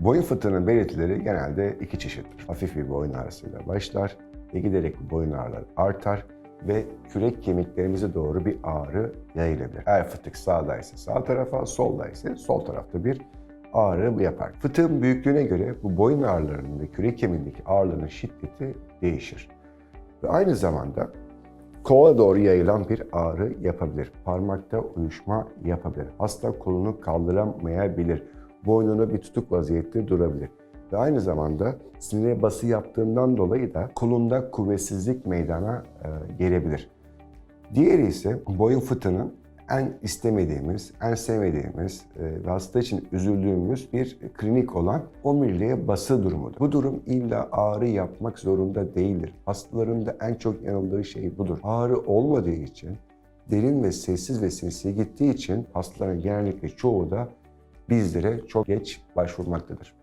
Boyun fıtığının belirtileri genelde iki çeşittir. Hafif bir boyun ağrısıyla başlar ve giderek boyun ağrıları artar ve kürek kemiklerimize doğru bir ağrı yayılabilir. Eğer fıtık sağdaysa sağ tarafa, soldaysa sol tarafta bir ağrı yapar. Fıtığın büyüklüğüne göre bu boyun ağrılarının ve kürek kemiğindeki ağrıların şiddeti değişir. Ve aynı zamanda kola doğru yayılan bir ağrı yapabilir. Parmakta uyuşma yapabilir. Hasta kolunu kaldıramayabilir. Boynunu bir tutuk vaziyette durabilir. Ve aynı zamanda sinire bası yaptığından dolayı da kolunda kuvvetsizlik meydana e, gelebilir. Diğeri ise boyun fıtığının en istemediğimiz, en sevmediğimiz e, ve hasta için üzüldüğümüz bir klinik olan omuriliğe bası durumudur. Bu durum illa ağrı yapmak zorunda değildir. Hastaların da en çok yanıldığı şey budur. Ağrı olmadığı için, derin ve sessiz ve sinsiye gittiği için hastaların genellikle çoğu da bizlere çok geç başvurmaktadır.